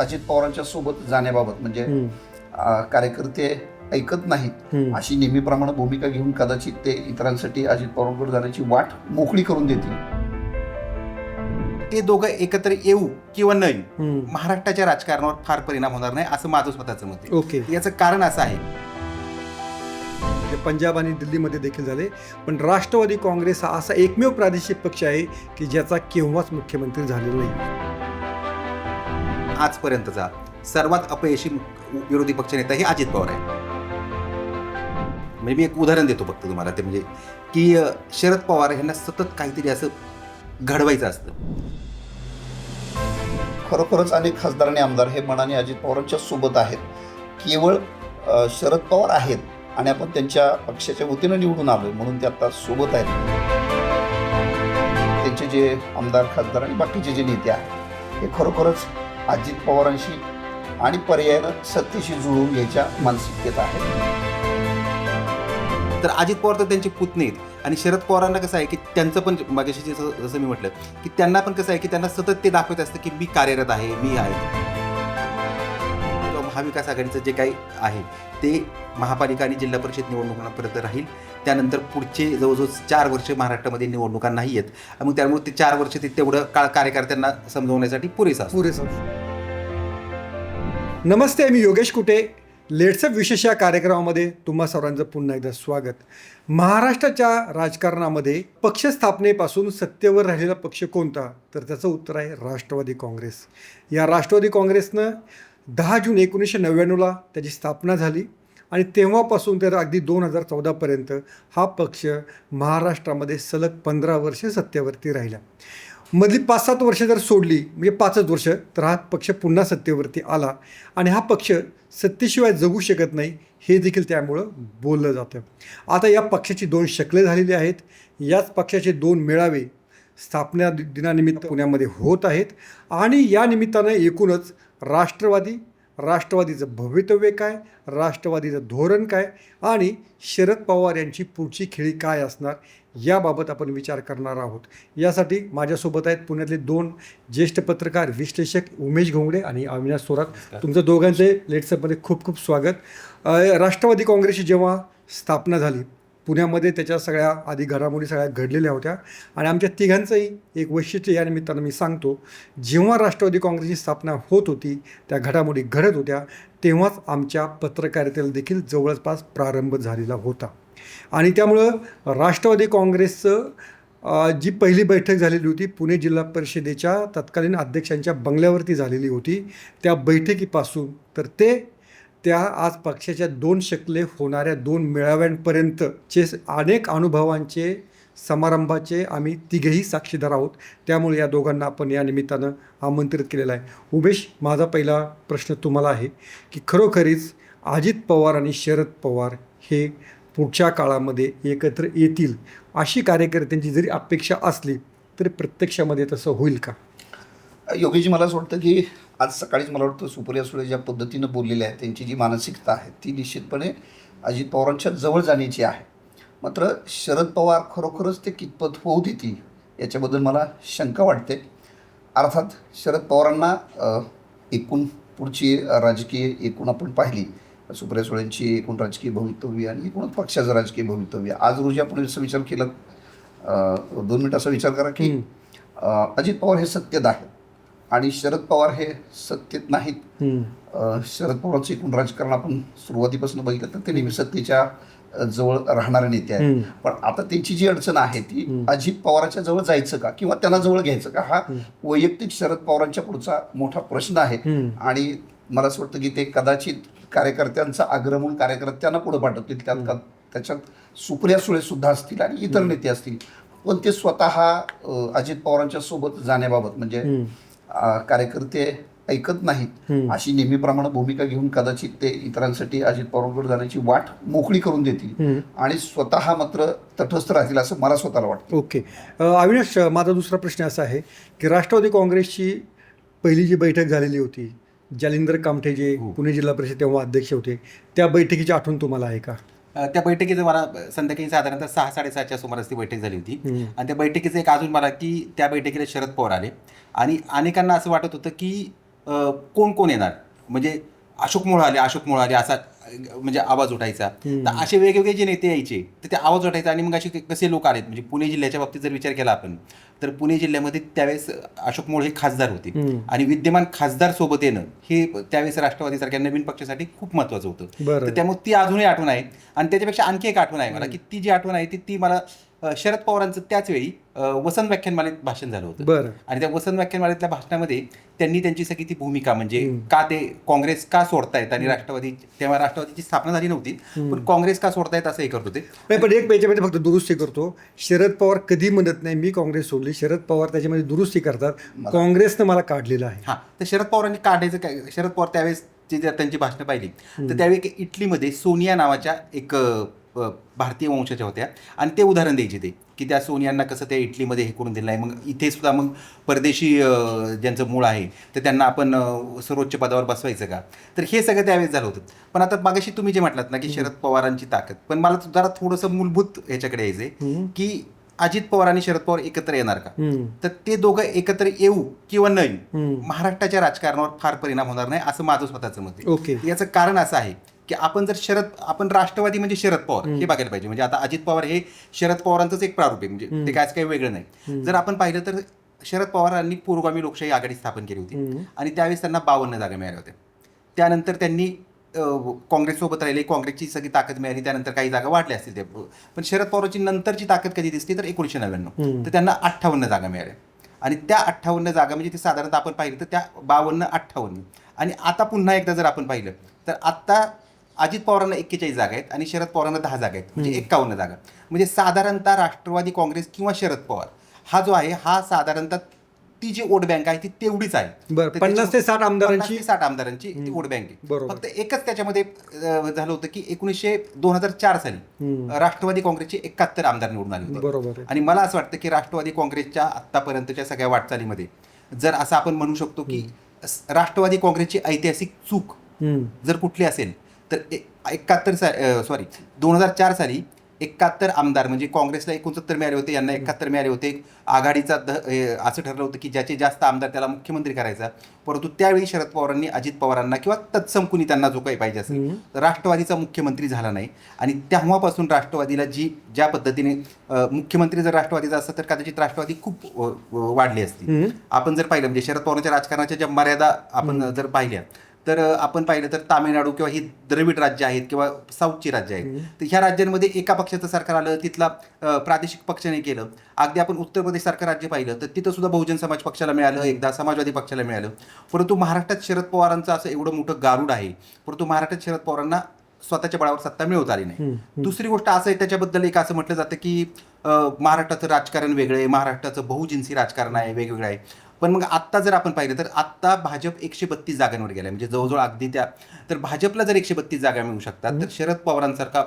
अजित पवारांच्या सोबत जाण्याबाबत म्हणजे अ, कार्यकर्ते ऐकत नाहीत. अशी नेहमीप्रमाणे भूमिका घेऊन कदाचित ते इतरांसाठी अजित पवारांकडे जाण्याची वाट मोकळी करून देतील. ते दोघं एकत्र येऊ किंवा न येऊ हम्म. महाराष्ट्राच्या राजकारणावर फार परिणाम होणार नाही असं माझं स्वतःचं मत आहे. ओके. याचं कारण असं आहे. पंजाब आणि दिल्लीमध्ये देखील झाले पण राष्ट्रवादी काँग्रेस हा असा एकमेव प्रादेशिक पक्ष आहे की ज्याचा केव्हाच मुख्यमंत्री झालेला नाही. आजपर्यंतचा सर्वात अपयशी विरोधी पक्षनेता हे अजित पवार आहे. म्हणजे मी एक उदाहरण देतो फक्त तुम्हाला ते म्हणजे की शरद पवार यांना सतत काहीतरी असं घडवायचं असतं. खरोखरच अनेक खासदार आणि आमदार हे मनाने अजित पवारांच्या सोबत आहेत. केवळ शरद पवार आहेत आणि आपण त्यांच्या पक्षाच्या वतीनं निवडून आलोय म्हणून ते आता सोबत आहेत. त्यांचे जे आमदार खासदार आणि बाकीचे जे नेते आहेत हे खरोखरच अजित पवारांशी आणि पर्यायानं सत्तेशी जुळवून घ्यायच्या मानसिकतेत आहे. तर अजित पवार तर त्यांचे पुतणे आहेत. आणि शरद पवारांना कसं आहे की त्यांचं पण मागाशी जसं मी म्हटलं की त्यांना पण कसं आहे की त्यांना सतत ते दाखवत असतं की मी कार्यरत आहे मी आहे. महाविकास आघाडीचं जे काही आहे ते महापालिका आणि जिल्हा परिषद निवडणुकांपर्यंत राहील. त्यानंतर पुढचे जवळजवळ चार वर्ष महाराष्ट्रामध्ये निवडणुका नाही आहेत. मग त्यामुळे ते चार वर्ष ते तेवढं काळ कार्यकर्त्यांना समजवण्यासाठी पुरेसा पुरेसा नमस्ते मी योगेश कुटे. लेट्सअप विशेष या कार्यक्रमामध्ये तुम्हा सर्वांचं पुन्हा एकदा स्वागत. महाराष्ट्राच्या राजकारणामध्ये पक्ष स्थापनेपासून सत्तेवर राहिलेला पक्ष कोणता? तर त्याचं उत्तर आहे राष्ट्रवादी काँग्रेस. या राष्ट्रवादी काँग्रेसनं दहा जून एकोणीसशे नव्याण्णवला त्याची स्थापना झाली आणि तेव्हापासून तर अगदी दोन हजार चौदापर्यंत हा पक्ष महाराष्ट्रामध्ये सलग पंधरा वर्ष सत्तेवरती राहिला. मधली पाच सात वर्ष जर सोडली म्हणजे पाचच वर्ष तर हा पक्ष पुन्हा सत्तेवरती आला आणि हा पक्ष सत्तेशिवाय जगू शकत नाही हे देखील त्यामुळं बोललं जातं. आता या पक्षाची दोन शकले झालेली आहेत. याच पक्षाचे दोन मेळावे स्थापना दि- दिनानिमित्त पुण्यामध्ये होत आहेत आणि या निमित्तानं एकूणच राष्ट्रवादी राष्ट्रवादीचं भवितव्य काय राष्ट्रवादीचं धोरण काय आणि शरद पवार यांची पुढची खेळी काय असणार याबाबत आपण विचार करणार आहोत. यासाठी माझ्यासोबत आहेत पुण्यातले दोन ज्येष्ठ पत्रकार विश्लेषक उमेश घोंगडे आणि अविनाश थोरात. तुमचं दोघांचे लेट्सअपमध्ये खूप खूप स्वागत. राष्ट्रवादी काँग्रेसची जेव्हा स्थापना झाली पुण्यामध्ये त्याच्या सगळ्या आधी घडामोडी सगळ्या घडलेल्या होत्या. आणि आमच्या तिघांचंही एक वैशिष्ट्य या निमित्तानं मी सांगतो. जेव्हा राष्ट्रवादी काँग्रेसची स्थापना होत होती त्या घडामोडी घडत होत्या तेव्हाच आमच्या पत्रकारितेला देखील जवळपास प्रारंभ झालेला होता. आणि त्यामुळं राष्ट्रवादी काँग्रेसचं जी पहिली बैठक झालेली होती पुणे जिल्हा परिषदेच्या तत्कालीन अध्यक्षांच्या बंगल्यावरती झालेली होती त्या बैठकीपासून तर ते त्या आज पक्षाच्या दोन शकले होणाऱ्या दोन मेळाव्यांपर्यंतचे अनेक अनुभवांचे समारंभाचे आम्ही तिघेही साक्षीदार आहोत. त्यामुळे या दोघांना आपण या निमित्तानं आमंत्रित केलेलं आहे. उमेश माझा पहिला प्रश्न तुम्हाला आहे की खरोखरीच अजित पवार आणि शरद पवार हे पुढच्या काळामध्ये एकत्र येतील अशी कार्यकर्त्यांची जरी अपेक्षा असली तरी प्रत्यक्षामध्ये तसं होईल का? योगीजी मला असं वाटतं की आज सकाळीच मला वाटतं सुप्रिया सुळे ज्या पद्धतीनं बोललेल्या आहेत त्यांची जी मानसिकता आहे ती निश्चितपणे अजित पवारांच्या जवळ जाण्याची आहे. मात्र शरद पवार खरोखरच ते कितपत होऊ देतील याच्याबद्दल मला शंका वाटते. अर्थात शरद पवारांना एकूण पुढची राजकीय एकूण आपण पाहिली सुप्रिया सुळेंची एकूण राजकीय भवितव्य आणि एकूणच पक्षाचं राजकीय भवितव्य. आज रोजी आपण असं विचार केला दोन मिनिट असा विचार करा की अजित पवार हे सत्तेत आहेत आणि शरद पवार हे सत्तेत नाहीत. शरद पवारांचं एकूण राजकारण आपण सुरुवातीपासून बघितलं तर ते नेहमी सत्तेच्या जवळ राहणारे नेते आहेत. पण आता त्यांची जी अडचण आहे ती. अजित पवारांच्या जवळ जायचं का? किंवा त्यांना जवळ घ्यायचं का? हा. वैयक्तिक शरद पवारांच्या पुढचा मोठा प्रश्न आहे. आणि मला असं वाटतं की ते कदाचित कार्यकर्त्यांचा आग्रह म्हणून कार्यकर्त्यांना पुढे पाठवतील. त्यात त्याच्यात सुप्रिया सुळे सुद्धा असतील आणि इतर नेते असतील. पण ते स्वतः अजित पवारांच्या सोबत जाण्याबाबत म्हणजे कार्यकर्ते ऐकत नाहीत. अशी नेहमीप्रमाणे भूमिका घेऊन कदाचित ते इतरांसाठी अजित पवारांकडे जाण्याची वाट मोकळी करून देतील. आणि स्वतः मात्र तटस्थ राहतील असं मला स्वतःला वाटतं ओके अविनाश माझा दुसरा प्रश्न असा आहे की राष्ट्रवादी काँग्रेसची पहिली जी बैठक झालेली होती जालिंदर कामठे जे हो. पुणे जिल्हा परिषद तेव्हा अध्यक्ष होते त्या बैठकीची आठवण तुम्हाला आहे का त्या बैठकीचं मला संध्याकाळी साधारणतः सहा साडेसहाच्या सुमारास ती बैठक झाली होती. आणि त्या बैठकीचं एक अजून मला की त्या बैठकीला शरद पवार आले. आणि अनेकांना असं वाटत होतं की कोण कोण येणार? म्हणजे अशोक मोळ आले अशोक मोळ आले असा म्हणजे आवाज उठायचा. तर असे वेगवेगळे जे नेते यायचे तर ते आवाज उठायचा आणि मग असे कसे लोक आलेत? म्हणजे पुणे जिल्ह्याच्या बाबतीत जर विचार केला आपण तर पुणे जिल्ह्यामध्ये त्यावेळेस अशोक मोळ हे खासदार होते. आणि विद्यमान खासदार सोबत येणं हे त्यावेळेस राष्ट्रवादीसारख्या नवीन पक्षासाठी खूप महत्वाचं होतं. तर त्यामुळे ती अजूनही आठवण आहे. आणि त्याच्यापेक्षा आणखी एक आठवण आहे मला की ती जी आठवण आहे ती ती मला शरद पवारांचं त्याच वेळी वसंत व्याख्यानमालेत भाषण झालं होतं. बरं. आणि त्या वसंत व्याख्यानमालेतल्या भाषणामध्ये त्यांनी त्यांची सगळी ती भूमिका म्हणजे का ते काँग्रेस का सोडतायत आणि राष्ट्रवादी तेव्हा राष्ट्रवादीची स्थापना झाली नव्हती पण काँग्रेस का सोडतायत असं हे करत होते. नाही पण एक याच्यामध्ये फक्त दुरुस्ती करतो. शरद पवार कधी म्हणत नाही मी काँग्रेस सोडली. शरद पवार त्याच्यामध्ये दुरुस्ती करतात. काँग्रेसनं मला काढलेलं आहे. हां तर शरद पवारांनी काढायचं काय? शरद पवार त्यावेळेस त्यांची भाषणं पाहिली तर त्यावेळी इटलीमध्ये सोनिया नावाच्या एक भारतीय वंशाच्या होत्या. आणि ते उदाहरण द्यायचे ते की त्या सोनियांना कसं त्या इटलीमध्ये हे करून दिलं आहे मग इथे सुद्धा मग परदेशी ज्यांचं मूळ आहे तर त्यांना आपण सर्वोच्च पदावर बसवायचं का? तर हे सगळं त्यावेळेस झालं होतं. पण आता मागाशी तुम्ही जे म्हटलात ना की शरद पवारांची ताकद पण मला जरा थोडंसं मूलभूत ह्याच्याकडे यायचंय की अजित पवार आणि शरद पवार एकत्र येणार का. तर ते दोघं एकत्र येऊ किंवा न येऊ हम्म. महाराष्ट्राच्या राजकारणावर फार परिणाम होणार नाही असं माझं स्वतःचं मत आहे. ओके. याचं कारण असं आहे की आपण जर शरद आपण राष्ट्रवादी म्हणजे शरद पवार हे बघायला पाहिजे. म्हणजे आता अजित पवार हे शरद पवारांचंच एक प्रारूप आहे. म्हणजे ते काय काही वेगळं नाही. जर आपण पाहिलं तर शरद पवारांनी पूर्वगामी लोकशाही आघाडी स्थापन केली होती. आणि त्यावेळेस त्यांना बावन्न जागा मिळाल्या होत्या. त्यानंतर त्यांनी काँग्रेससोबत राहिले. काँग्रेसची सगळी ताकद मिळाली. त्यानंतर काही जागा वाढल्या असतील त्या. पण शरद पवारांची नंतरची ताकद कधी दिसली तर एकोणीसशे नव्याण्णव. तर त्यांना अठ्ठावन्न जागा मिळाल्या. आणि त्या अठ्ठावन्न जागा म्हणजे ते साधारणतः आपण पाहिलं तर त्या बावन्न अठ्ठावन्न. आणि आता पुन्हा एकदा जर आपण पाहिलं तर आत्ता अजित पवारांना एक्केचाळीस जागा आहेत आणि शरद पवारांना दहा जागा आहेत म्हणजे एक्कावन्न जागा. म्हणजे साधारणतः राष्ट्रवादी काँग्रेस किंवा शरद पवार हा जो आहे हा साधारणतः ती जी वोट बँक आहे ती तेवढीच आहे. बरं, पन्नास ते साठ आमदारांची- साठ आमदारांची ती वोट बँक आहे. फक्त एकच त्याच्यामध्ये झालं होतं की एकोणीसशे दोन हजार चार साली राष्ट्रवादी काँग्रेसचे एकाहत्तर आमदार निवडून आले होते. बरोबर आणि मला असं वाटतं की राष्ट्रवादी काँग्रेसच्या आत्तापर्यंतच्या सगळ्या वाटचालीमध्ये जर असं आपण म्हणू शकतो की राष्ट्रवादी काँग्रेसची ऐतिहासिक चूक. जर कुठली असेल तर एकाहत्तर सा सॉरी दोन हजार चार साली एकाहत्तर आमदार म्हणजे काँग्रेसला एकोणसत्तर मिळाले होते यांना एकाहत्तर मिळाले होते. आघाडीचा हे असं ठरलं होतं की ज्याचे जास्त आमदार त्याला मुख्यमंत्री करायचा. परंतु त्यावेळी शरद पवारांनी अजित पवारांना किंवा तत्सम कुणी त्यांना जो काही पाहिजे असेल तर राष्ट्रवादीचा मुख्यमंत्री झाला नाही. आणि तेव्हापासून राष्ट्रवादीला जी ज्या पद्धतीने मुख्यमंत्री जर राष्ट्रवादीचा असतं तर कदाचित राष्ट्रवादी खूप वाढली असती. आपण जर पाहिलं म्हणजे शरद पवारांच्या राजकारणाच्या ज्या मर्यादा आपण जर पाहिल्या तर आपण पाहिलं तर तामिळनाडू किंवा ही द्रविड राज्य आहेत किंवा साऊथची राज्य आहेत. तर ह्या राज्यांमध्ये एका पक्षाचं सरकार आलं तिथला प्रादेशिक पक्षाने केलं. अगदी आपण उत्तर प्रदेश सारखं राज्य पाहिलं तर तिथं सुद्धा बहुजन समाज पक्षाला मिळालं एकदा समाजवादी पक्षाला मिळालं. परंतु महाराष्ट्रात शरद पवारांचं असं एवढं मोठं गारुड आहे परंतु महाराष्ट्रात शरद पवारांना स्वतःच्या बळावर सत्ता मिळवत आली नाही. दुसरी गोष्ट असं आहे त्याच्याबद्दल एक असं म्हटलं जातं की महाराष्ट्राचं राजकारण वेगळं आहे महाराष्ट्राचं बहुजिन्सी राजकारण आहे वेगवेगळं आहे. पण मग आत्ता जर आपण पाहिलं तर आत्ता भाजप एकशे बत्तीस जागांवर गेला म्हणजे जवळजवळ अगदी त्या तर भाजपला जर एकशे बत्तीस जागा मिळू शकतात तर शरद पवारांसारखा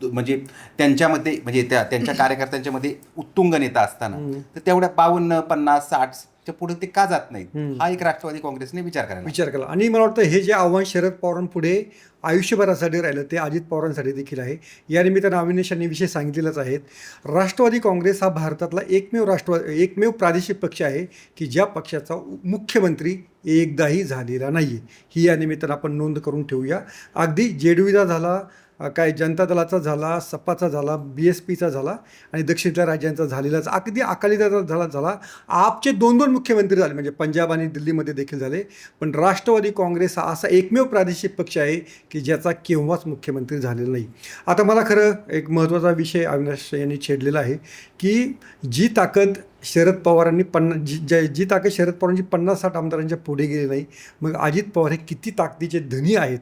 म्हणजे त्यांच्यामध्ये म्हणजे त्या त्यांच्या कार्यकर्त्यांच्यामध्ये उत्तुंग नेता असताना तर तेवढ्या बावन्न पन्नास साठच्या पुढे ते का जात नाहीत? हा एक राष्ट्रवादी काँग्रेसने विचार करायला विचार केला. आणि मला वाटतं हे जे आव्हान शरद पवारांपुढे आयुष्यभरासाठी राहिलं ते अजित पवारांसाठी देखील आहे. या निमित्तानं अविनाश यांनी विषय सांगितलेलाच आहेत. राष्ट्रवादी काँग्रेस हा भारतातला एकमेव राष्ट्रवाद एकमेव प्रादेशिक पक्ष आहे की ज्या पक्षाचा मुख्यमंत्री एकदाही झालेला नाही आहे ही या निमित्तानं आपण नोंद करून ठेवूया. अगदी जेडवीचा झाला काय जनता दलाचा झाला सपाचा झाला बी एस पीचा झाला आणि दक्षिणच्या राज्यांचा झालेलाच अगदी अकाली दलाचा झाला झाला. आपचे दोन दोन मुख्यमंत्री झाले म्हणजे पंजाब आणि दिल्लीमध्ये देखील झाले. पण राष्ट्रवादी काँग्रेस हा असा एकमेव प्रादेशिक पक्ष आहे की ज्याचा केव्हाच मुख्यमंत्री झालेला नाही. आता मला खरं एक महत्त्वाचा विषय अविनाश यांनी छेडलेला आहे की जी ताकद शरद पवारांनी पन्ना जी ज्या- जी ताकद शरद पवारांची पन्नास साठ आमदारांच्या पुढे गेली नाही मग अजित पवार हे किती ताकदीचे धनी आहेत?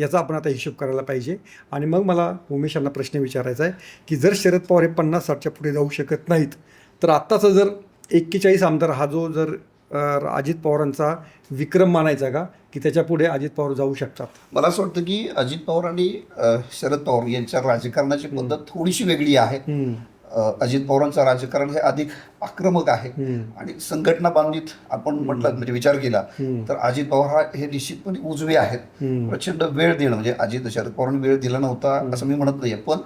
याचा आपण आता हिशोब करायला पाहिजे. आणि मग मला उमेश यांना प्रश्न विचारायचा आहे की जर शरद पवार हे पन्नास साठच्या पुढे जाऊ शकत नाहीत तर आत्ताचा जर एक्केचाळीस आमदार हा जो जर अजित पवारांचा विक्रम मानायचा का की त्याच्या पुढे अजित पवार जाऊ शकतात? मला असं वाटतं की अजित पवार आणि शरद पवार यांच्या राजकारणाची पद्धत थोडीशी वेगळी आहे. अजित पवारांचं राजकारण हे अधिक आक्रमक आहे. आणि संघटना बांधित आपण म्हटलं म्हणजे विचार केला तर अजित पवार हा हे निश्चितपणे उजवे आहेत. प्रचंड वेळ देणं म्हणजे अजित शरद पवारांनी वेळ दिला नव्हता असं मी म्हणत नाही पण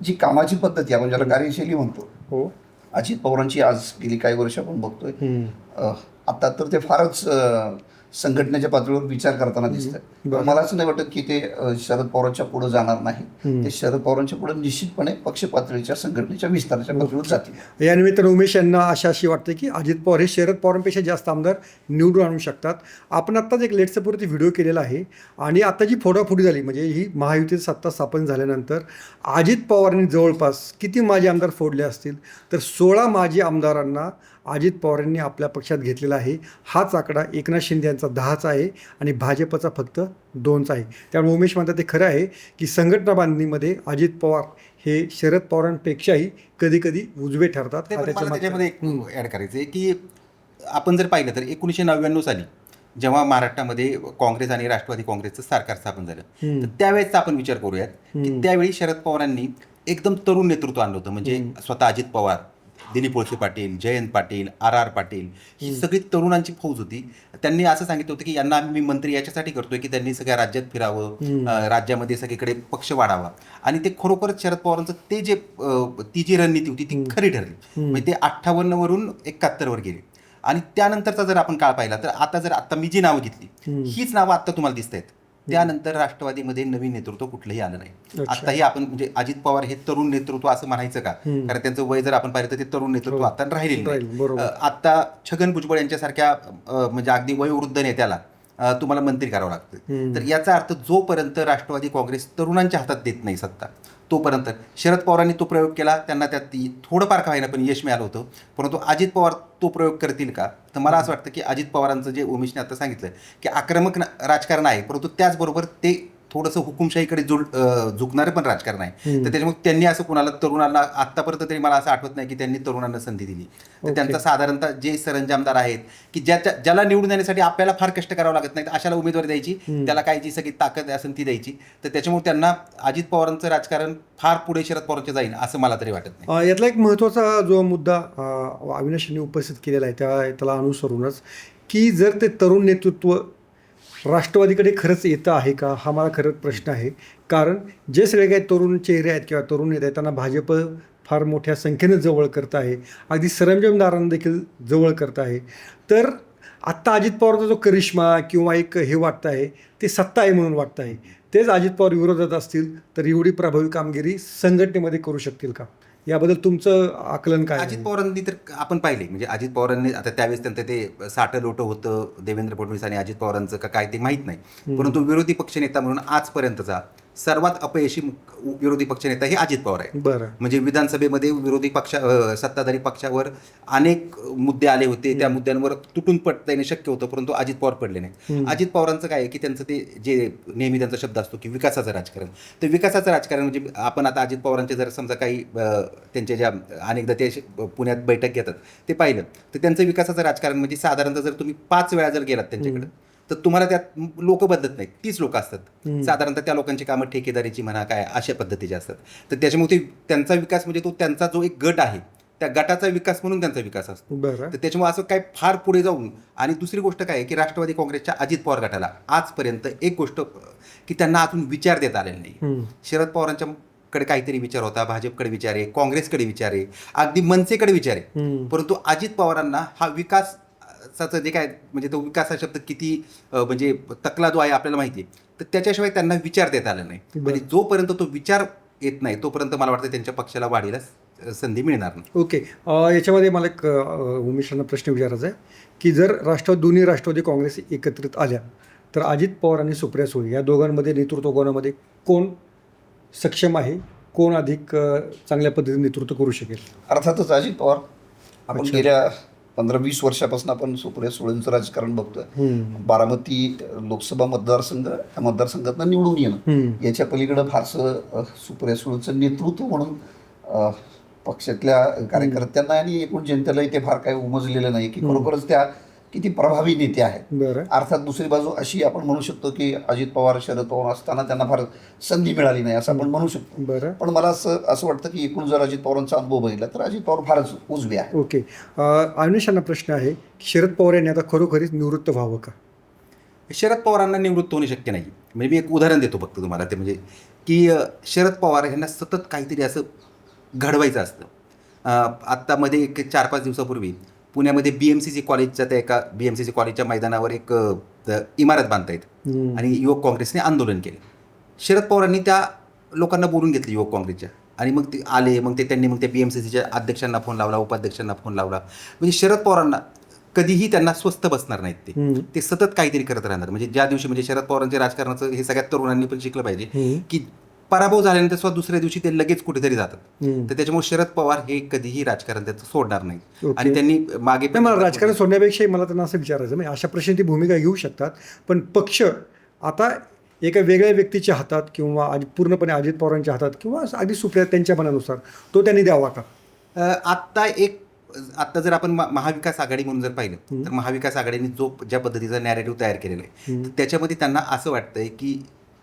जी कामाची पद्धती आहे आपण ज्याला कार्यशैली म्हणतो हो. अजित पवारांची आज गेली काही वर्ष आपण बघतोय. आता तर ते फारच संघटनेच्या पातळीवर विचार करताना दिसतात. मला असं नाही वाटत की ते शरद पवारांच्या पुढे जाणार नाही. ते शरद पवारांच्या पुढे निश्चितपणे पक्ष पातळीच्या संघटनेच्या विस्ताराच्या पातळीवर जातील. या निमित्तानं उमेश यांना आशा अशी वाटते की अजित पवार हे शरद पवारांपेक्षा जास्त आमदार निवडून आणू शकतात. आपण आत्ताच एक लेटसपूर्ती व्हिडिओ केलेला आहे आणि आता जी फोडाफोडी झाली म्हणजे ही महायुतीची सत्ता स्थापन झाल्यानंतर अजित पवारांनी जवळपास किती माजी आमदार फोडले असतील? तर सोळा माजी आमदारांना अजित पवारांनी आपल्या पक्षात घेतलेला आहे हाच आकडा एकनाथ शिंदे यांचा दहाचा आहे आणि भाजपचा फक्त दोनचा आहे त्यामुळे उमेश म्हणतात ते खरं आहे की संघटना बांधणीमध्ये अजित पवार हे शरद पवारांपेक्षाही कधी कधी उजवे ठरतात त्याच्यामध्ये एक. ॲड करायचं आहे की आपण जर पाहिलं तर एकोणीसशे नव्याण्णव साली जेव्हा महाराष्ट्रामध्ये काँग्रेस आणि राष्ट्रवादी काँग्रेसचं सरकार स्थापन झालं. तर त्यावेळेचा आपण विचार करूयात की. त्यावेळी शरद पवारांनी एकदम तरुण नेतृत्व आणलं होतं म्हणजे स्वतः अजित पवार दिलीप वळसे पाटील जयंत पाटील आर आर पाटील ही सगळी तरुणांची फौज होती. त्यांनी असं सांगितलं होतं की यांना आम्ही मी मंत्री याच्यासाठी करतोय की त्यांनी सगळ्या राज्यात फिरावं राज्यामध्ये सगळीकडे पक्ष वाढावा. आणि ते खरोखरच शरद पवारांचं ते जे ती जी रणनीती होती ती खरी ठरली. म्हणजे ते अठ्ठावन्न वरून एकाहत्तर वर गेले. आणि त्यानंतरचा जर आपण काळ पाहिला तर आता जर आता मी जी नावं घेतली हीच नावं आता तुम्हाला दिसत आहेत त्यानंतर राष्ट्रवादीमध्ये नवीन नेतृत्व कुठलंही आलं नाही. आताही आपण म्हणजे अजित पवार हे तरुण नेतृत्व असं म्हणायचं का. कारण त्यांचं वय जर आपण पाहिलं तर ते तरुण नेतृत्व हो. आता राहिलेलं राहील, नाही आता छगन भुजबळ यांच्यासारख्या म्हणजे अगदी वयोवृद्ध नेत्याला तुम्हाला मंत्री करावं लागतं. तर याचा अर्थ जोपर्यंत राष्ट्रवादी काँग्रेस तरुणांच्या हातात देत नाही सत्ता तोपर्यंत. शरद पवारांनी तो प्रयोग केला त्यांना त्यात ती थोडंफार का होईना पण यश मिळालं होतं. परंतु अजित पवार तो प्रयोग करतील का? तर मला असं वाटतं की अजित पवारांचं जे उमेशने आता सांगितलं की आक्रमक राजकारण आहे परंतु त्याचबरोबर ते थोडंसं हुकुमशाहीकडे जुळ झुकणारं पण राजकारण आहे. तर त्याच्यामुळे त्यांनी असं कुणाला तरुणांना आत्तापर्यंत तरी मला असं आठवत नाही की त्यांनी तरुणांना संधी दिली. तर. त्यांचा साधारणतः जे सरंजामदार आहेत की ज्याच्या ज्याला निवडून येण्यासाठी आपल्याला फार कष्ट करावं लागत नाही अशाला उमेदवारी द्यायची त्याला काय जी सगळी ताकद असेल ती द्यायची. तर त्याच्यामुळे त्यांना अजित पवारांचं राजकारण फार पुढे शरद पवारांच्या जाईल असं मला तरी वाटत नाही. यातला एक महत्त्वाचा जो मुद्दा अ, अविनाश यांनी उपस्थित केलेला आहे त्या त्याला अनुसरूनच की जर ते तरुण नेतृत्व राष्ट्रवादीकडे खरंच येतं आहे का? हा मला खरंच प्रश्न आहे. कारण जे सगळे काही तरुण चेहरे आहेत किंवा तरुण येत आहेत त्यांना भाजप फार मोठ्या संख्येनं जवळ करत आहे. अगदी सरंजमदारांना देखील जवळ करत आहे. तर आत्ता अजित पवारचा जो करिश्मा किंवा एक हे वाटतं आहे ते सत्ता आहे म्हणून वाटतं आहे. तेच अजित पवार विरोधात असतील तर एवढी प्रभावी कामगिरी संघटनेमध्ये करू शकतील का? याबद्दल तुमचं आकलन काय? अजित पवारांनी तर आपण पाहिले. म्हणजे अजित पवारांनी आता त्यावेळेस त्यांचं ते साठ लोट होतं देवेंद्र फडणवीस आणि अजित पवारांचं काय ते माहीत नाही. परंतु विरोधी पक्षनेता म्हणून आजपर्यंतचा सर्वात अपयशी विरोधी पक्षनेता हे अजित पवार आहे बरं. म्हणजे विधानसभेमध्ये विरोधी पक्ष सत्ताधारी पक्षावर अनेक मुद्दे आले होते. त्या मुद्द्यांवर तुटून पडता येणे शक्य होतं परंतु अजित पवार पडले नाही. अजित पवारांचं काय आहे की त्यांचं ते जे नेहमी त्यांचा शब्द असतो की विकासाचं राजकारण. तर विकासाचं राजकारण म्हणजे आपण आता अजित पवारांचे जर समजा काही त्यांच्या ज्या अनेकदा ते पुण्यात बैठक घेतात ते पाहिलं. तर त्यांचं विकासाचं राजकारण म्हणजे साधारणतः जर तुम्ही पाच वेळा जर गेलात त्यांच्याकडे तर तुम्हाला त्यात लोक बदलत नाहीत. तीच लोक असतात. साधारणतः त्या लोकांची कामं ठेकेदारीची म्हणा काय अशा पद्धतीचे असतात. तर त्याच्यामुळे ते त्यांचा विकास म्हणजे तो त्यांचा जो एक गट आहे त्या गटाचा विकास म्हणून त्यांचा विकास असतो. तर त्याच्यामुळे असं काय फार पुढे जाऊन आणि दुसरी गोष्ट काय आहे की राष्ट्रवादी काँग्रेसच्या अजित पवार गटाला आजपर्यंत एक गोष्ट की त्यांना अजून विचार देता आलेला नाही. शरद पवारांच्या कडे काहीतरी विचार होता भाजपकडे विचार आहे काँग्रेसकडे विचार आहे अगदी मनसेकडे विचार आहे. परंतु अजित पवारांना हा विकासाचं जे काय म्हणजे तो विकास हा शब्द किती म्हणजे तकला जो आहे आपल्याला माहिती आहे तर त्याच्याशिवाय त्यांना विचार देता आला नाही. आणि जोपर्यंत तो विचार येत नाही तोपर्यंत मला वाटतं त्यांच्या पक्षाला वाढीला संधी मिळणार नाही. ओके. याच्यामध्ये मला एक उमेशांना प्रश्न विचारायचा आहे की जर राष्ट्रवादी दोन्ही राष्ट्रवादी काँग्रेस एकत्रित आल्या तर अजित पवार आणि सुप्रिया सुळे या दोघांमध्ये नेतृत्व कोणामध्ये? कोण सक्षम आहे? कोण अधिक चांगल्या पद्धतीने नेतृत्व करू शकेल? अर्थातच अजित पवार. आपण. गेल्या पंधरा वीस वर्षापासून आपण सुप्रिया सुळेंचं राजकारण बघतोय. बारामती लोकसभा मतदारसंघ या मतदारसंघातनं निवडून येणं. याच्या पलीकडं फारसं सुप्रिया सुळेंचं नेतृत्व म्हणून पक्षातल्या कार्यकर्त्यांना आणि एकूण जनतेलाही ते फार काही उमजलेलं नाही की खरोखरच त्या किती प्रभावी नेते आहेत. बरं. अर्थात दुसरी बाजू अशी आपण म्हणू शकतो की अजित पवार शरद पवार असताना त्यांना फार संधी मिळाली नाही असं आपण म्हणू शकतो. बरं. पण मला असं असं वाटतं की एकूण जर अजित पवारांचा अनुभव बघितला तर अजित पवार फारच उजवे आहे ओके. अविनाशांना प्रश्न आहे की शरद पवार यांनी आता खरोखरीच निवृत्त व्हावं का? शरद पवारांना निवृत्त होणे शक्य नाही. म्हणजे मी एक उदाहरण देतो फक्त तुम्हाला ते म्हणजे की शरद पवार यांना सतत काहीतरी असं घडवायचं असतं. अ, आत्ता मध्ये एक चार पाच दिवसापूर्वी पुण्यामध्ये बी एम सी सी कॉलेजच्या त्या एका बी एम सी सी कॉलेजच्या मैदानावर एक इमारत बांधतायत. आणि युवक काँग्रेसने आंदोलन केले शरद पवारांनी त्या लोकांना बोलून घेतले युवक काँग्रेसच्या आणि मग ते आले मग ते त्यांनी मग ते पी एम सी सीच्या अध्यक्षांना फोन लावला उपाध्यक्षांना फोन लावला म्हणजे शरद पवारांना कधीही त्यांना स्वस्त बसणार नाहीत ते. ते सतत काहीतरी करत राहणार म्हणजे ज्या दिवशी म्हणजे शरद पवारांचे राजकारणाचं हे सगळ्यात तरुणांनी पण शिकलं पाहिजे. की पराभव झाल्यानंतर सुद्धा दुसऱ्या दिवशी ते लगेच कुठेतरी जातात. तर त्याच्यामुळे शरद पवार हे कधीही राजकारण त्याचं सोडणार नाही. आणि त्यांनी मागे नाही मला राजकारण सोडण्यापेक्षाही मला त्यांना असं विचारायचं म्हणजे अशा प्रश्नाची भूमिका घेऊ शकतात पण पक्ष आता एका वेगळ्या व्यक्तीच्या हातात किंवा पूर्णपणे अजित पवारांच्या हातात किंवा अगदी सुप्रिया त्यांच्या मनानुसार तो त्यांनी द्यावा का? आत्ता एक आत्ता जर आपण महाविकास आघाडी म्हणून जर पाहिलं तर महाविकास आघाडीने जो ज्या पद्धतीचा नॅरेटिव्ह तयार केलेला आहे त्याच्यामध्ये त्यांना असं वाटतंय की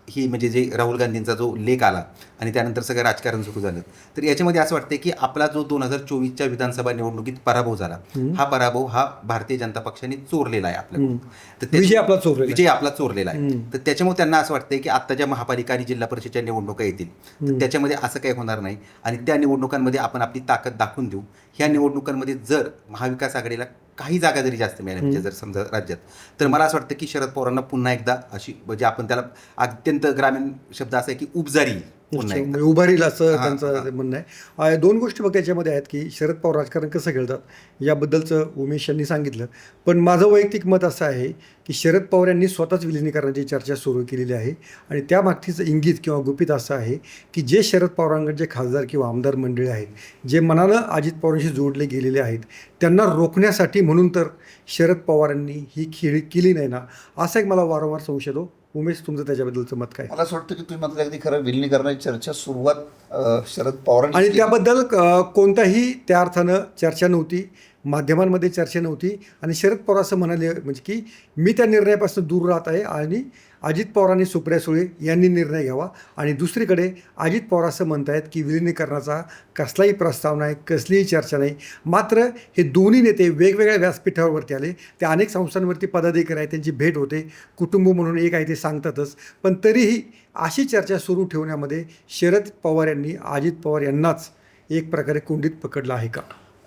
ही म्हणजे जे राहुल गांधींचा जो लेख आला आणि त्यानंतर सगळं राजकारण सुरू झालं. तर याच्यामध्ये असं वाटतंय की आपला जो दोन हजार चोवीसच्या विधानसभा निवडणुकीत पराभव झाला हा पराभव हा भारतीय जनता पक्षाने चोरलेला आहे आपल्या. तर विजय आपला चोरलेला आहे. विजय आपला चोरलेला आहे. तर त्याच्यामुळे त्यांना असं वाटतंय की आत्ता ज्या महापालिका आणि जिल्हा परिषदच्या निवडणुका येतील तर त्याच्यामध्ये असं काही होणार नाही. आणि त्या निवडणुकांमध्ये आपण आपली ताकद दाखवून देऊ. ह्या निवडणुकांमध्ये जर महाविकास आघाडीला काही जागा जरी जास्त मिळाल्या म्हणजे जर समजा राज्यात तर मला असं वाटतं की शरद पवारांना पुन्हा एकदा अशी म्हणजे आपण त्याला अत्यंत ग्रामीण शब्द असा आहे की उबजारी एकदा म्हणजे उभारील असं त्यांचं. म्हणणं आहे. दोन गोष्टी बघ त्याच्यामध्ये आहेत की शरद पवार राजकारण कसं खेळतात याबद्दलचं उमेश यांनी सांगितलं. पण माझं वैयक्तिक मत असं आहे की शरद पवार यांनी स्वतःच विलिनीकरणाची चर्चा सुरू केलेली आहे. आणि त्या मागतीचं इंगित किंवा गुपित असं आहे की जे शरद पवारांकडचे खासदार किंवा आमदार मंडळी आहेत जे मनानं अजित पवारांशी जोडले गेलेले आहेत त्यांना रोखण्यासाठी म्हणून तर शरद पवारांनी ही खेळी केली नाही ना असा एक मला वारंवार संशय उमेश तुमचं त्याच्याबद्दलचं मत काय मला असं वाटतं की तुम्ही म्हटलं अगदी खरं विलिनीकरणाची चर्चा सुरुवात अ, शरद पवारांनी आणि केली. त्याबद्दल अ, कोणताही त्या अर्थानं चर्चा नव्हती माध्यमांमध्ये चर्चा नव्हती आणि शरद पवार असं म्हणाले म्हणजे की मी त्या निर्णयापासून दूर राहत आहे आणि अजित पवार आणि सुप्रिया सुळे यांनी निर्णय घ्यावा. आणि दुसरीकडे अजित पवार असं म्हणत आहेत की विलिनीकरणाचा कसलाही प्रस्ताव नाही कसलीही चर्चा नाही. मात्र हे दोन्ही नेते वेगवेगळ्या व्यासपीठावरती आले. ते अनेक संस्थांवरती पदाधिकारी आहेत त्यांची भेट होते. कुटुंब म्हणून एक आहे ते सांगतातच. पण तरीही अशी चर्चा सुरू ठेवण्यामध्ये शरद पवार यांनी अजित पवार यांनाच एक प्रकारे कोंडीत पकडलं आहे का?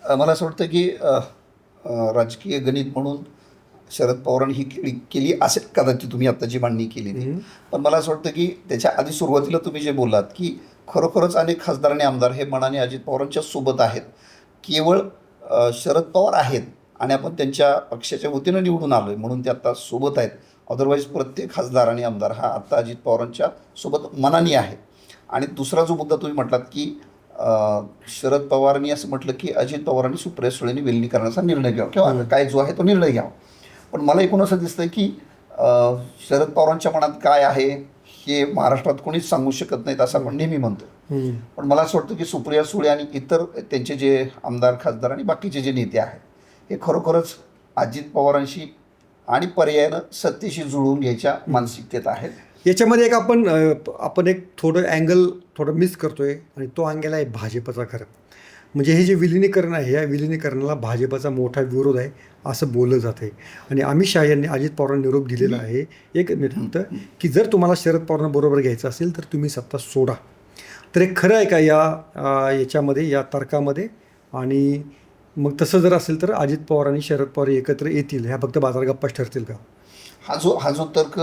मला असं वाटतं की राजकीय गणित म्हणून शरद पवारांनी ही केली केली असेल कदाचित तुम्ही आता जी मांडणी केली ती. पण मला असं वाटतं की त्याच्या आधी सुरुवातीला तुम्ही जे बोललात की खरोखरच अनेक खासदार आणि आमदार हे मनाने अजित पवारांच्या सोबत आहेत. केवळ शरद पवार आहेत आणि आपण त्यांच्या पक्षाच्या वतीनं निवडून आलो आहे म्हणून ते आता सोबत आहेत. अदरवाईज प्रत्येक खासदार आणि आमदार हा आत्ता अजित पवारांच्या सोबत मनाने आहे. आणि दुसरा जो मुद्दा तुम्ही म्हटलात की शरद पवारांनी असं म्हटलं की अजित पवारांनी सुप्रिया सुळेंनी विलिनीकरणाचा निर्णय घ्यावा किंवा काय जो आहे तो निर्णय घ्यावा. पण मला एकूण असं दिसतंय की शरद पवारांच्या मनात काय आहे हे महाराष्ट्रात कोणीच सांगू शकत नाहीत असं आपण नेहमी म्हणतो. पण मला असं वाटतं की सुप्रिया सुळे आणि इतर त्यांचे जे आमदार खासदार आणि बाकीचे जे नेते आहेत हे खरोखरच अजित पवारांशी आणि पर्यायानं सत्तेशी जुळवून घ्यायच्या मानसिकतेत आहेत. याच्यामध्ये एक आपण आपण एक थोडं अँगल थोडं मिस करतोय आणि तो अँगल आहे भाजपचा खरं. म्हणजे हे जे विलिनीकरण आहे या विलिनीकरणाला भाजपचा मोठा विरोध आहे असं बोललं जात आहे. आणि अमित शहा यांनी अजित पवारांना निरोप दिलेला आहे. एक फक्त की जर तुम्हाला शरद पवारांना बरोबर घ्यायचं असेल तर तुम्ही सत्ता सोडा. तर हे खरं आहे का या याच्यामध्ये या तर्कामध्ये? आणि मग तसं जर असेल तर अजित पवार आणि शरद पवार एकत्र येतील. ह्या फक्त बाजार गप्पाच ठरतील का? हा जो हा जो तर्क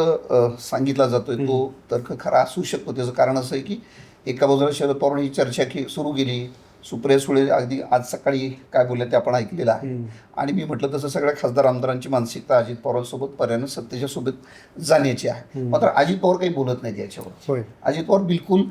सांगितला जातोय तो तर्क खरा असू शकतो. त्याचं कारण असं आहे की एका बाजूला शरद पवारांनी चर्चा की सुरू केली. सुप्रिया सुळे अगदी आज सकाळी काय बोलले ते आपण ऐकलेलं आहे. आणि मी म्हटलं तसं सगळ्या खासदार आमदारांची मानसिकता अजित पवारांसोबत पर्यायानं सत्तेच्या सोबत जाण्याची आहे. मात्र अजित पवार काही बोलत नाहीत याच्यावर. अजित पवार बिलकुल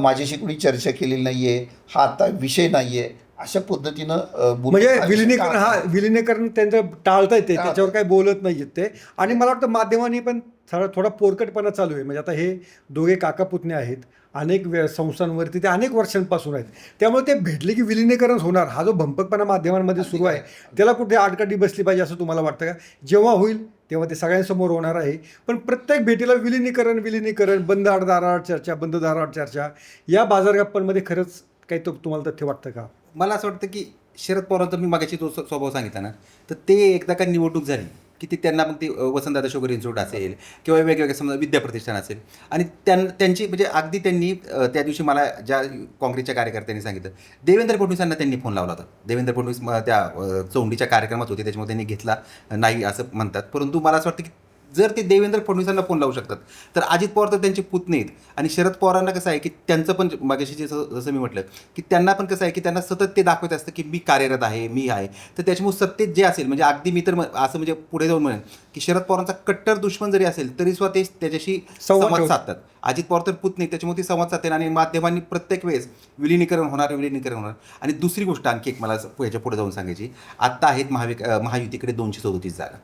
माझ्याशी कोणी चर्चा केलेली नाहीये हा आता विषय नाहीये अशा पद्धतीनं म्हणजे विलिनीकरण. हा विलिनीकरण त्यांचं टाळता येते. त्याच्यावर काही बोलत नाही ते. आणि मला वाटतं माध्यमांनी पण थोडा थोडा पोरकटपणा चालू आहे. म्हणजे आता हे दोघे काका पुतणे आहेत. अनेक वे संस्थांवरती ते अनेक वर्षांपासून आहेत. त्यामुळे ते भेटले की विलिनीकरण होणार. हा जो भंपकपणा माध्यमांमध्ये सुरू आहे त्याला कुठे आडकाठी बसली पाहिजे असं तुम्हाला वाटतं का? जेव्हा होईल तेव्हा ते सगळ्यांसमोर होणार आहे. पण प्रत्येक भेटीला विलिनीकरण विलिनीकरण बंद दाराआड चर्चा बंद दाराआड चर्चा या बाजारगप्पांमध्ये खरंच काही तो तुम्हाला तथ्य वाटतं का? मला असं वाटतं की शरद पवारांचा मी मागाशी स्व- स्वभाव सांगितला ना तर ते एकदा का निवडणूक झाली की ते त्यांना मग ते वसंतदादा शुगर इन्स्टिट्यूट असेल किंवा वेगवेगळे समजा विद्याप्रतिष्ठान असेल. आणि त्यां त्यांची म्हणजे अगदी त्यांनी त्या दिवशी मला ज्या काँग्रेसच्या कार्यकर्त्यांनी सांगितलं देवेंद्र फडणवीसांना त्यांनी फोन लावला होता. देवेंद्र फडणवीस त्या अ, चौंडीच्या कार्यक्रमात होते त्याच्यामुळे त्यांनी घेतला नाही असं म्हणतात. परंतु मला असं वाटतं की जर ते देवेंद्र फडणवीसांना फोन लावू शकतात तर अजित पवार तर त्यांचे पुतणे आहेत आणि शरद पवारांना कसं आहे की त्यांचं पण मागाशी जसं जसं मी म्हटलं की त्यांना पण कसं आहे की त्यांना सतत ते दाखवत असतं की मी कार्यरत आहे मी आहे. तर त्याच्यामुळे सत्तेत जे असेल म्हणजे अगदी मी तर असं म्हणजे पुढे जाऊन म्हणेन की शरद पवारांचा कट्टर दुश्मन जरी असेल तरी सुद्धा ते त्याच्याशी संवाद. साधतात. अजित पवार तर पुतणे त्याच्यामुळे ते संवाद साधतील आणि माध्यमांनी प्रत्येक वेळेस विलिनीकरण होणार विलिनीकरण होणार. आणि दुसरी गोष्ट आणखी एक मला याच्यापुढे जाऊन सांगायची आत्ता आहेत महाविक महायुतीकडे दोनशे चौतीस जागा.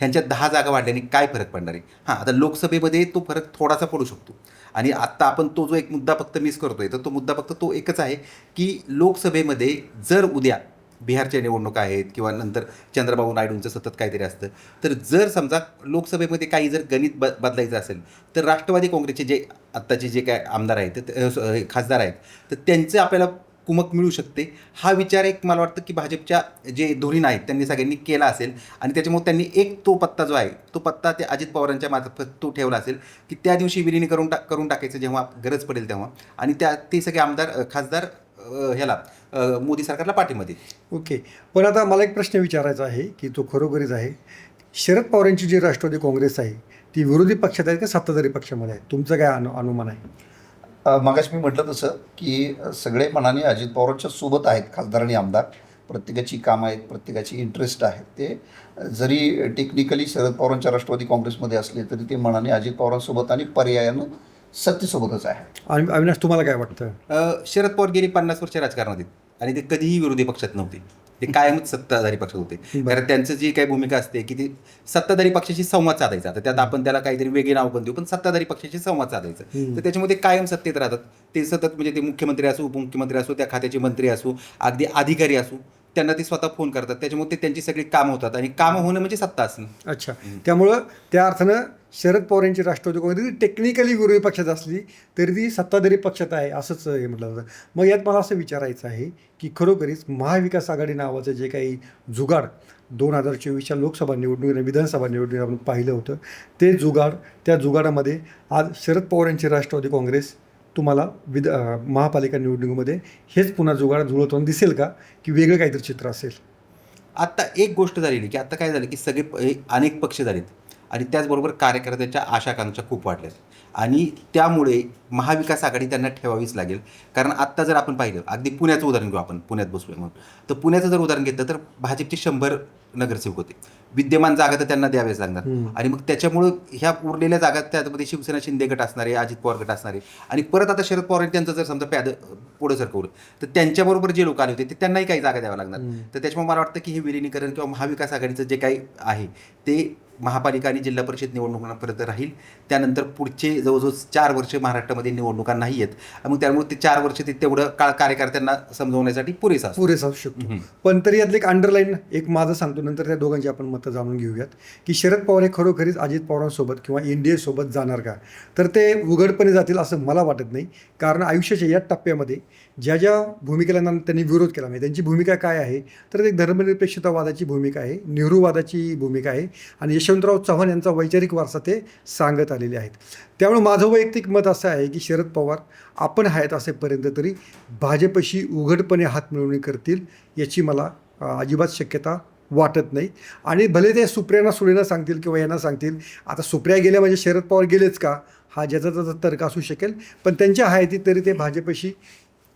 ह्यांच्यात दहा जागा वाढल्याने काय फरक पडणार आहे? हां आता लोकसभेमध्ये तो फरक थोडासा पडू शकतो. आणि आत्ता आपण तो जो एक मुद्दा फक्त मिस करतो आहे तर तो मुद्दा फक्त तो एकच आहे की लोकसभेमध्ये जर उद्या बिहारच्या निवडणुका आहेत किंवा नंतर चंद्रबाबू नायडूंचं सतत काहीतरी असतं तर जर समजा लोकसभेमध्ये काही जर गणित ब बदलायचं असेल तर राष्ट्रवादी काँग्रेसचे जे आत्ताचे जे काय आमदार आहेत खासदार आहेत तर त्यांचं आपल्याला कुमक मिळू शकते. हा विचार एक मला वाटतं की भाजपच्या जे धोरीण आहेत त्यांनी सगळ्यांनी केला असेल. आणि त्याच्यामुळे त्यांनी एक तो पत्ता जो आहे तो पत्ता ते अजित पवारांच्या मार्फत तो ठेवला असेल की त्या दिवशी विलिनी करून टाक करून टाकायचं जेव्हा गरज पडेल तेव्हा. आणि त्या ते सगळे आमदार खासदार ह्याला मोदी सरकारला पाठीमध्ये ओके. पण आता मला एक प्रश्न विचारायचा आहे की तो खरोखरीच आहे. शरद पवारांची जी राष्ट्रवादी काँग्रेस आहे ती विरोधी पक्षात आहे का सत्ताधारी पक्षामध्ये आहे तुमचं काय अनु अनुमान आहे? अ, मगाशी मी म्हटलं तसं की सगळे मनाने अजित पवारांच्या सोबत आहेत खासदार आणि आमदार. प्रत्येकाची कामं आहेत प्रत्येकाची इंटरेस्ट आहेत ते जरी टेक्निकली शरद पवारांच्या राष्ट्रवादी काँग्रेसमध्ये असले तरी ते मनाने अजित पवारांसोबत आणि पर्यायानं सत्तेसोबतच आहे आणि अविनाश तुम्हाला काय वाटतं? शरद पवार गेली पन्नास वर्ष राजकारणात आहेत आणि ते कधीही विरोधी पक्षात नव्हते. ते कायमच सत्ताधारी पक्षात होते. कारण त्यांचं जी काही भूमिका असते की ते सत्ताधारी पक्षाशी संवाद साधायचा. तर त्यात आपण त्याला काहीतरी वेगळे नाव पण देऊ पण सत्ताधारी पक्षाशी संवाद साधायचं. तर त्याच्यामध्ये कायम सत्तेत राहतात. ते सतत म्हणजे ते मुख्यमंत्री असो उपमुख्यमंत्री असो त्या खात्याचे मंत्री असो अगदी अधिकारी असो त्यांना ते स्वतः फोन करतात. त्याच्यामुळे ते त्यांची सगळी कामं होतात. आणि कामं होणं म्हणजे सत्ता असणं. अच्छा. त्यामुळं त्या अर्थानं शरद पवार यांची राष्ट्रवादी काँग्रेस टेक्निकली विरोधी पक्षात असली तरी ती सत्ताधारी पक्षात आहे असंच हे म्हटलं जातं. मग यात मला असं विचारायचं आहे की खरोखरीच महाविकास आघाडी नावाचं जे काही जुगाड दोन हजार चोवीसच्या लोकसभा निवडणुकीने विधानसभा निवडणुकीने आपण पाहिलं होतं ते जुगाड त्या जुगाडामध्ये आज शरद पवार यांची राष्ट्रवादी काँग्रेस तुम्हाला विद महापालिका निवडणुकीमध्ये हेच पुन्हा जुगाड जुळवताना दिसेल का? की वेगळं काहीतरी चित्र असेल? आत्ता एक गोष्ट झालेली की आत्ता काय झालं की सगळे अनेक पक्ष झालेत. आणि त्याचबरोबर कार्यकर्त्यांच्या आशाकांक्षा खूप वाढल्यात. आणि त्यामुळे महाविकास आघाडी त्यांना ठेवावीच लागेल. कारण आत्ता जर आपण पाहिलं अगदी पुण्याचं उदाहरण घेऊ आपण पुण्यात बसूया म्हणून. तर पुण्याचं जर उदाहरण घेतलं तर भाजपचे शंभर नगरसेवक होते. विद्यमान जागा तर त्यांना द्यावेच लागणार. आणि मग त्याच्यामुळं ह्या उरलेल्या जागा त्यामध्ये शिवसेना शिंदे गट असणारे अजित पवार गट असणारे आणि परत आता शरद पवार त्यांचं जर समजा पॅद पुढं सरकवलं तर त्यांच्याबरोबर जे लोक आले होते ते त्यांनाही काही जागा द्याव्या लागणार. तर त्याच्यामुळे मला वाटतं की हे विलिनीकरण किंवा महाविकास आघाडीचं जे काही आहे ते महापालिका आणि जिल्हा परिषद निवडणुकांपर्यंत राहील. त्यानंतर पुढचे जवळजवळ चार वर्ष महाराष्ट्रामध्ये निवडणुका नाही आहेत मग त्यामुळे ते चार वर्ष ते तेवढं काळ कार्यकर्त्यांना समजवण्यासाठी पुरेसा पुरेसा असू शकतो. पण तरी यातलं एक अंडरलाईन एक माझं सांगतो नंतर त्या दोघांची आपण मतं जाणून घेऊयात. की शरद पवार हे खरोखरीच अजित पवारांसोबत किंवा एन सोबत जाणार का? तर ते उघडपणे जातील असं मला वाटत नाही. कारण आयुष्याच्या या टप्प्यामध्ये ज्या ज्या भूमिकेला त्यांनी विरोध केला म्हणजे त्यांची भूमिका काय आहे? तर ते धर्मनिरपेक्षतावादाची भूमिका आहे नेहरूवादाची भूमिका आहे. आणि यशवंतराव चव्हाण यांचा वैचारिक वारसा ते सांगत आलेले आहेत. त्यामुळे माझं वैयक्तिक मत असं आहे की शरद पवार आपण आहेत असेपर्यंत तरी भाजपशी उघडपणे हात मिळवणी करतील याची मला अजिबात शक्यता वाटत नाही. आणि भले ते सुप्रियांना सुळेना सांगतील किंवा यांना सांगतील आता सुप्रिया गेल्या म्हणजे शरद पवार गेलेच का? हा ज्याचा त्याचा तर्क असू शकेल. पण त्यांच्या हयातीत तरी ते भाजपशी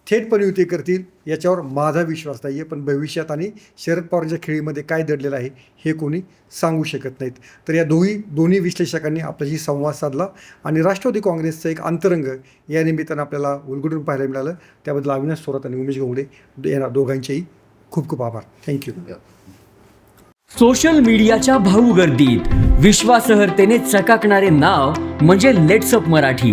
थेटपणे युती करतील याच्यावर माझा विश्वास नाही आहे पण भविष्यात आणि शरद पवारांच्या खेळीमध्ये काय दडलेलं आहे हे कोणी सांगू शकत नाहीत. तर या दोन्ही दोन्ही विश्लेषकांनी आपल्याशी संवाद साधला आणि राष्ट्रवादी काँग्रेसचं एक अंतरंग या निमित्तानं आपल्याला उलगडून पाहायला मिळालं. त्याबद्दल अविनाश थोरात आणि उमेश गवडे या दोघांचेही खूप खूप आभार. थँक्यू सोशल मीडियाच्या भाऊ गर्दीत विश्वासार्हतेने चकाकणारे नाव म्हणजे लेट्सअप मराठी.